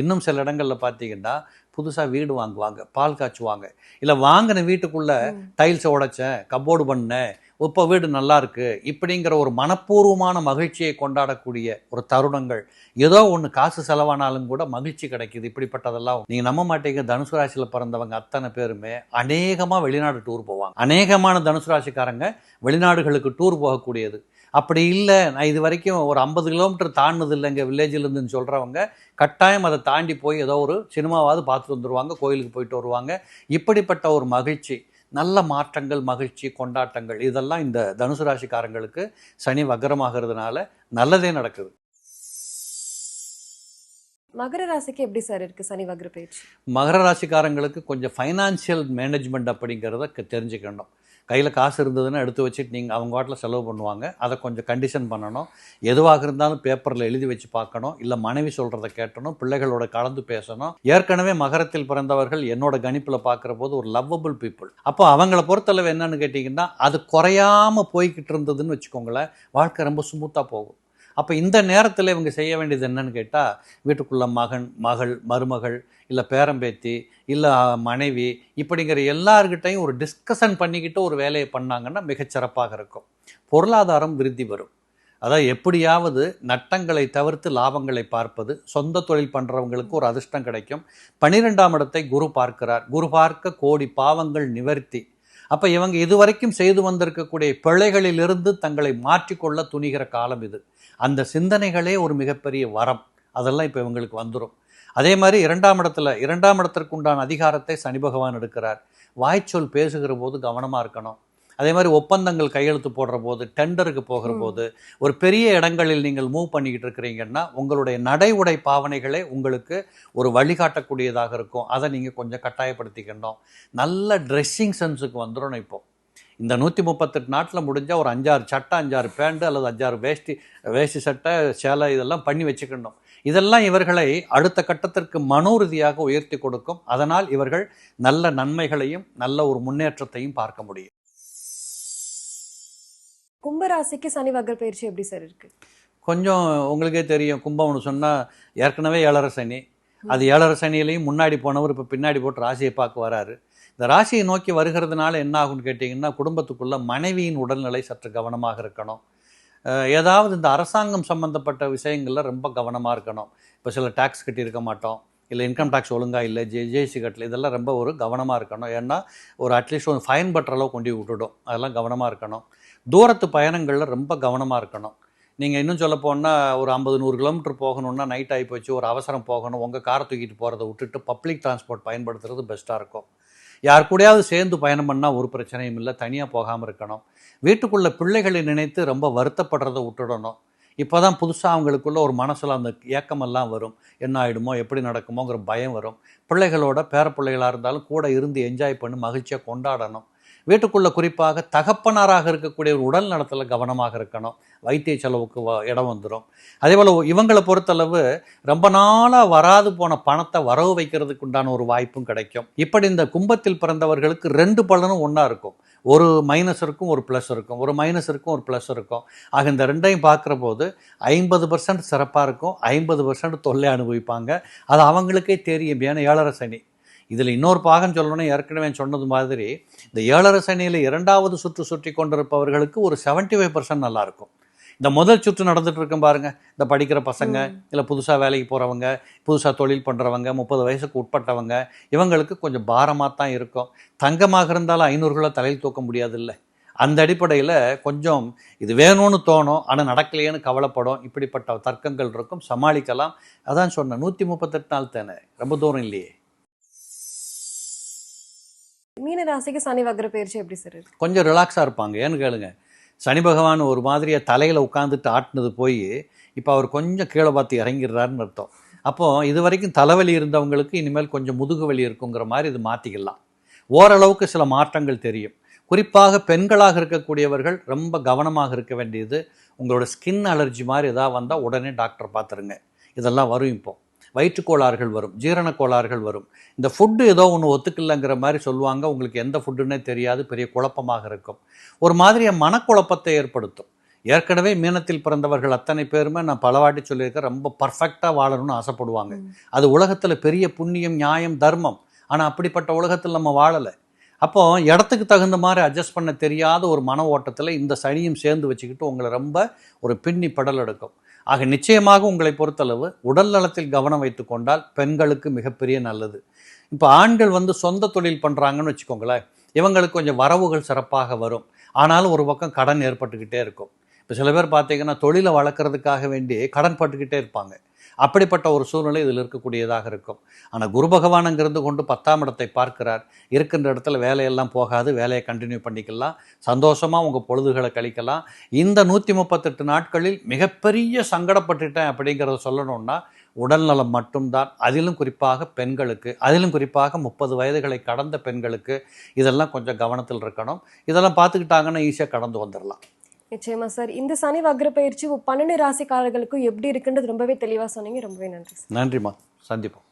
இன்னும் சில இடங்களில் பார்த்தீங்கன்னா புதுசாக வீடு வாங்குவாங்க பால் காய்ச்சுவாங்க. இல்லை வாங்கின வீட்டுக்குள்ளே டைல்ஸை உடைச்சேன் கப்போர்டு பண்ணேன் இப்போ வீடு நல்லா இருக்குது இப்படிங்கிற ஒரு மனப்பூர்வமான மகிழ்ச்சியை கொண்டாடக்கூடிய ஒரு தருணங்கள். ஏதோ ஒன்று காசு செலவானாலும் கூட மகிழ்ச்சி கிடைக்குது. இப்படிப்பட்டதெல்லாம் நீங்கள் நம்ப மாட்டீங்க. தனுசு ராசியில் பிறந்தவங்க அத்தனை பேருமே அநேகமாக வெளிநாடு டூர் போவாங்க. அநேகமான தனுசு ராசிக்காரங்க வெளிநாடுகளுக்கு டூர் போகக்கூடியது. அப்படி இல்லை நான் இது வரைக்கும் ஒரு ஐம்பது கிலோமீட்டர் தாண்டினது இல்லைங்க. வில்லேஜிலேருந்துன்னு சொல்கிறவங்க கட்டாயம் அதை தாண்டி போய் ஏதோ ஒரு சினிமாவாவது பார்த்துட்டு வந்துடுவாங்க கோயிலுக்கு போயிட்டு வருவாங்க. இப்படிப்பட்ட ஒரு மகிழ்ச்சி. நல்ல மாற்றங்கள் மகிழ்ச்சி கொண்டாட்டங்கள் இதெல்லாம் இந்த தனுசு ராசிக்காரங்களுக்கு சனி வக்கரமாகிறதுனால நல்லதே நடக்குது. மகர ராசிக்கு எப்படி சார் இருக்கு சனி வக்ர பயிற்சி மகர ராசிக்காரங்களுக்கு கொஞ்சம் ஃபைனான்சியல் மேனேஜ்மெண்ட் அப்படிங்கிறத தெரிஞ்சுக்கணும். கையில் காசு இருந்ததுன்னா எடுத்து வச்சுட்டு நீங்கள் அவங்க வாட்டில் செலவு பண்ணுவாங்க. அதை கொஞ்சம் கண்டிஷன் பண்ணணும். எதுவாக இருந்தாலும் பேப்பரில் எழுதி வச்சு பார்க்கணும். இல்லை மனைவி சொல்கிறத கேட்டணும். பிள்ளைகளோட கலந்து பேசணும். ஏற்கனவே மகரத்தில் பிறந்தவர்கள் என்னோட கணிப்பில் பார்க்குற போது ஒரு லவ்வபிள் பீப்புள் அப்போ அவங்கள பொறுத்தளவு என்னன்னு கேட்டிங்கன்னா அது குறையாமல் போய்கிட்டு இருந்ததுன்னு வச்சுக்கோங்களேன். வாழ்க்கை ரொம்ப ஸ்மூத்தாக போகும். அப்போ இந்த நேரத்தில் இவங்க செய்ய வேண்டியது என்னன்னு கேட்டால் வீட்டுக்குள்ள மகன் மகள் மருமகள் இல்லை பேரம்பேத்தி இல்லை மனைவி இப்படிங்கிற எல்லார்கிட்டையும் ஒரு டிஸ்கஷன் பண்ணிக்கிட்டு ஒரு வேலையை பண்ணாங்கன்னா மிகச்சிறப்பாக இருக்கும். பொருளாதாரம் விருத்தி வரும் அதாவது எப்படியாவது நட்டங்களை தவிர்த்து லாபங்களை பார்ப்பது சொந்த தொழில் பண்ணுறவங்களுக்கு ஒரு அதிர்ஷ்டம் கிடைக்கும். பன்னிரெண்டாம் இடத்தை குரு பார்க்கிறார். குரு பார்க்க கோடி பாவங்கள் நிவர்த்தி. அப்போ இவங்க இதுவரைக்கும் செய்து வந்திருக்கக்கூடிய பிழைகளிலிருந்து தங்களை மாற்றிக்கொள்ள துணிகிற காலம் இது. அந்த சிந்தனைகளே ஒரு மிகப்பெரிய வரம். அதெல்லாம் இப்போ இவங்களுக்கு வந்துடும் அதே மாதிரி இரண்டாம் இடத்துல இரண்டாம் இடத்திற்கு உண்டான அதிகாரத்தை சனி பகவான் எடுக்கிறார். வாய்ச்சொல் பேசுகிற போது கவனமாக இருக்கணும். அதே மாதிரி ஒப்பந்தங்கள் கையெழுத்து போடுற போது டெண்டருக்கு போகிற போது ஒரு பெரிய இடங்களில் நீங்கள் மூவ் பண்ணிக்கிட்டு இருக்கிறீங்கன்னா உங்களுடைய நடை உடை பாவனைகளே உங்களுக்கு ஒரு வழிகாட்டக்கூடியதாக இருக்கும். அதை நீங்கள் கொஞ்சம் கட்டாயப்படுத்திக்கணும். நல்ல ட்ரெஸ்ஸிங் சென்ஸுக்கு வந்துடணும் இப்போது இந்த நூற்றி முப்பத்தெட்டு நாட்டில் முடிஞ்சால் ஒரு அஞ்சாறு சட்டை அஞ்சாறு பேண்ட்டு அல்லது அஞ்சாறு வேஷ்டி வேஷ்டி சட்டை சேலை இதெல்லாம் பண்ணி வச்சுக்கணும். இதெல்லாம் இவர்களை அடுத்த கட்டத்திற்கு மனோரீதியாக உயர்த்தி கொடுக்கும். அதனால் இவர்கள் நல்ல நன்மைகளையும் நல்ல ஒரு முன்னேற்றத்தையும் பார்க்க முடியும். கும்பராசிக்கு சனி வக்ர பயிற்சி எப்படி சார் இருக்கு? கொஞ்சம் உங்களுக்கே தெரியும் கும்பம்னு சொன்னால் ஏற்கனவே ஏழரை சனி. அது ஏழரை சனியிலையும் முன்னாடி போனவர் இப்போ பின்னாடி போட்டு ராசியை பார்க்க வராரு. இந்த ராசியை நோக்கி வருகிறதுனால என்ன ஆகும்னு கேட்டிங்கன்னா குடும்பத்துக்குள்ள மனைவியின் உடல்நிலை சற்று கவனமாக இருக்கணும். ஏதாவது இந்த அரசாங்கம் சம்மந்தப்பட்ட விஷயங்களில் ரொம்ப கவனமாக இருக்கணும். இப்போ சில டேக்ஸ் கட்டியிருக்க மாட்டோம். இல்லை இன்கம் டேக்ஸ் ஒழுங்காக இல்லை ஜே ஜேசி கட்டல இதெல்லாம் ரொம்ப ஒரு கவனமாக இருக்கணும். ஏன்னா ஒரு அட்லீஸ்ட் ஒரு ஃபைன் பட்டுற அளவு கொண்டு விட்டுடும். அதெல்லாம் கவனமாக இருக்கணும். தூரத்து பயணங்களில் ரொம்ப கவனமாக இருக்கணும். நீங்கள் இன்னும் சொல்ல போனால் ஒரு ஐம்பது நூறு கிலோமீட்டர் போகணுன்னா நைட் ஆகி போச்சு ஒரு அவசரம் போகணும் உங்கள் காரை தூக்கிட்டு போகிறத விட்டுட்டு பப்ளிக் டிரான்ஸ்போர்ட் பயன்படுத்துறது பெஸ்ட்டாக இருக்கும். யார் கூடயாவது சேர்ந்து பயணம் பண்ணால் ஒரு பிரச்சனையும் இல்லை தனியாக போகாமல் இருக்கணும். வீட்டுக்குள்ளே பிள்ளைகளை நினைத்து ரொம்ப வருத்தப்படுறதை விட்டுடணும். இப்போ தான் புதுசாக அவங்களுக்குள்ள ஒரு மனசில் அந்த ஏக்கமெல்லாம் வரும். என்ன ஆகிடுமோ எப்படி நடக்குமோங்கிற பயம் வரும். பிள்ளைகளோட பேர பிள்ளைகளாக இருந்தாலும் கூட இருந்து என்ஜாய் பண்ணி மகிழ்ச்சியாக கொண்டாடணும். வீட்டுக்குள்ளே குறிப்பாக தகப்பனாராக இருக்கக்கூடிய ஒரு உடல் நலத்தில் கவனமாக இருக்கணும். வைத்திய செலவுக்கு வ- இடம் வந்துடும் அதே போல் இவங்களை பொறுத்தளவு ரொம்ப நாளாக வராது போன பணத்தை வரவு வைக்கிறதுக்கு உண்டான ஒரு வாய்ப்பும் கிடைக்கும். இப்படி இந்த கும்பத்தில் பிறந்தவர்களுக்கு ரெண்டு பலனும் ஒன்றா இருக்கும். ஒரு மைனஸ் இருக்கும் ஒரு ப்ளஸ் இருக்கும். ஒரு மைனஸ் இருக்கும் ஒரு ப்ளஸ் இருக்கும். ஆக இந்த ரெண்டையும் பார்க்குற போது ஐம்பது பர்சன்ட் சிறப்பாக இருக்கும். ஐம்பது பர்சன்ட் தொல்லை அனுபவிப்பாங்க. அது அவங்களுக்கே தெரியும். ஏன்னா ஏழரை சனி. இதில் இன்னொரு பாகம் சொல்லணும்னா ஏற்கனவே சொன்னது மாதிரி இந்த ஏழரை சனியில் இரண்டாவது சுற்று சுற்றி கொண்டிருப்பவர்களுக்கு ஒரு 75% ஃபைவ் பர்சன்ட் நல்லாயிருக்கும். இந்த முதல் சுற்று நடந்துட்டு இருக்கும் பாருங்க இந்த படிக்கிற பசங்க இல்லை புதுசாக வேலைக்கு போகிறவங்க புதுசாக தொழில் பண்ணுறவங்க முப்பது வயசுக்கு உட்பட்டவங்க இவங்களுக்கு கொஞ்சம் பாரமாக தான் இருக்கும். தங்கமாக இருந்தாலும் ஐநூறுகளை தலையில் தூக்க முடியாதுல்ல. அந்த அடிப்படையில் கொஞ்சம் இது வேணும்னு தோணும் ஆனால் நடக்கலையேன்னு கவலைப்படும். இப்படிப்பட்ட தர்க்கங்கள் இருக்கும் சமாளிக்கலாம். அதான் சொன்னேன் நூற்றி முப்பத்தெட்டு நாள் தானே ரொம்ப தூரம் இல்லையே. மீன ராசிக்கு சனி வக்ர பயிற்சி எப்படி சார் இருக்கு? கொஞ்சம் ரிலாக்ஸாக இருப்பாங்க. ஏன்னு கேளுங்க. சனி பகவான் ஒரு மாதிரியாக தலையில் உட்காந்துட்டு ஆட்டினது போய் இப்போ அவர் கொஞ்சம் கீழே பார்த்து இறங்கிடுறாருன்னு அர்த்தம். அப்போது இது வரைக்கும் தலைவலி இருந்தவங்களுக்கு இனிமேல் கொஞ்சம் முதுகு வலி இருக்குங்கிற மாதிரி இது மாற்றிக்கலாம் ஓரளவுக்கு சில மாற்றங்கள் தெரியும். குறிப்பாக பெண்களாக இருக்கக்கூடியவர்கள் ரொம்ப கவனமாக இருக்க வேண்டியது உங்களோட ஸ்கின் அலர்ஜி மாதிரி எதாவது வந்தால் உடனே டாக்டர் பார்த்துருங்க. இதெல்லாம் வரும் இப்போது வயிற்றுக் கோளாறுகள் வரும் ஜீரண கோளாறுகள் வரும். இந்த ஃபுட்டு ஏதோ ஒன்று ஒத்துக்கலைங்கிற மாதிரி சொல்லுவாங்க. உங்களுக்கு எந்த ஃபுட்டுன்னே தெரியாது பெரிய குழப்பமாக இருக்கும். ஒரு மாதிரியா மனக்குழப்பத்தை ஏற்படுத்தும். ஏற்கனவே மீனத்தில் பிறந்தவர்கள் அத்தனை பேருமே நான் பல வாட்டி சொல்லியிருக்கேன் ரொம்ப பர்ஃபெக்டாக வாழணும்னு ஆசைப்படுவாங்க. அது உலகத்தில் பெரிய புண்ணியம் நியாயம் தர்மம். ஆனால் அப்படிப்பட்ட உலகத்தில் நம்ம வாழலை. அப்போ இடத்துக்கு தகுந்த மாதிரி அட்ஜஸ்ட் பண்ண தெரியாத ஒரு மன ஓட்டத்தில் இந்த சனியும் சேர்ந்து வச்சுக்கிட்டு உங்களை ரொம்ப ஒரு பின்னி படல் எடுக்கும் ஆக நிச்சயமாக உங்களை பொறுத்தளவு உடல் நலத்தில் கவனம் வைத்து கொண்டால் பெண்களுக்கு மிகப்பெரிய நல்லது. இப்போ ஆண்கள் வந்து சொந்த தொழில் பண்ணுறாங்கன்னு வச்சுக்கோங்களேன் இவங்களுக்கு கொஞ்சம் வரவுகள் சிறப்பாக வரும். ஆனாலும் ஒரு பக்கம் கடன் ஏற்பட்டுக்கிட்டே இருக்கும். இப்போ சில பேர் பார்த்தீங்கன்னா தொழிலை வளர்க்குறதுக்காக வேண்டி கடன் பட்டுக்கிட்டே இருப்பாங்க. அப்படிப்பட்ட ஒரு சூழ்நிலை இதில் இருக்கக்கூடியதாக இருக்கும். ஆனால் குரு பகவான் கொண்டு பத்தாம் இடத்தை பார்க்கிறார். இருக்கின்ற இடத்துல வேலையெல்லாம் போகாது வேலையை கண்டினியூ பண்ணிக்கலாம் சந்தோஷமாக உங்கள் பொழுதுகளை கழிக்கலாம். இந்த நூற்றி முப்பத்தெட்டு நாட்களில் மிகப்பெரிய சங்கடப்பட்டுட்டேன் அப்படிங்கிறத சொல்லணும்னா உடல்நலம் மட்டும்தான். அதிலும் குறிப்பாக பெண்களுக்கு அதிலும் குறிப்பாக முப்பது வயதுகளை கடந்த பெண்களுக்கு இதெல்லாம் கொஞ்சம் கவனத்தில் இருக்கணும். இதெல்லாம் பார்த்துக்கிட்டாங்கன்னா ஈஸியாக கடந்து வந்துடலாம் நிச்சயமா சார். இந்த சனி வக்ர பயிற்சி பன்னெண்டு ராசிக்காரர்களுக்கும் எப்படி இருக்குன்றது ரொம்பவே தெளிவா சொன்னீங்க. ரொம்பவே நன்றி நன்றிம்மா. சந்திப்போம்.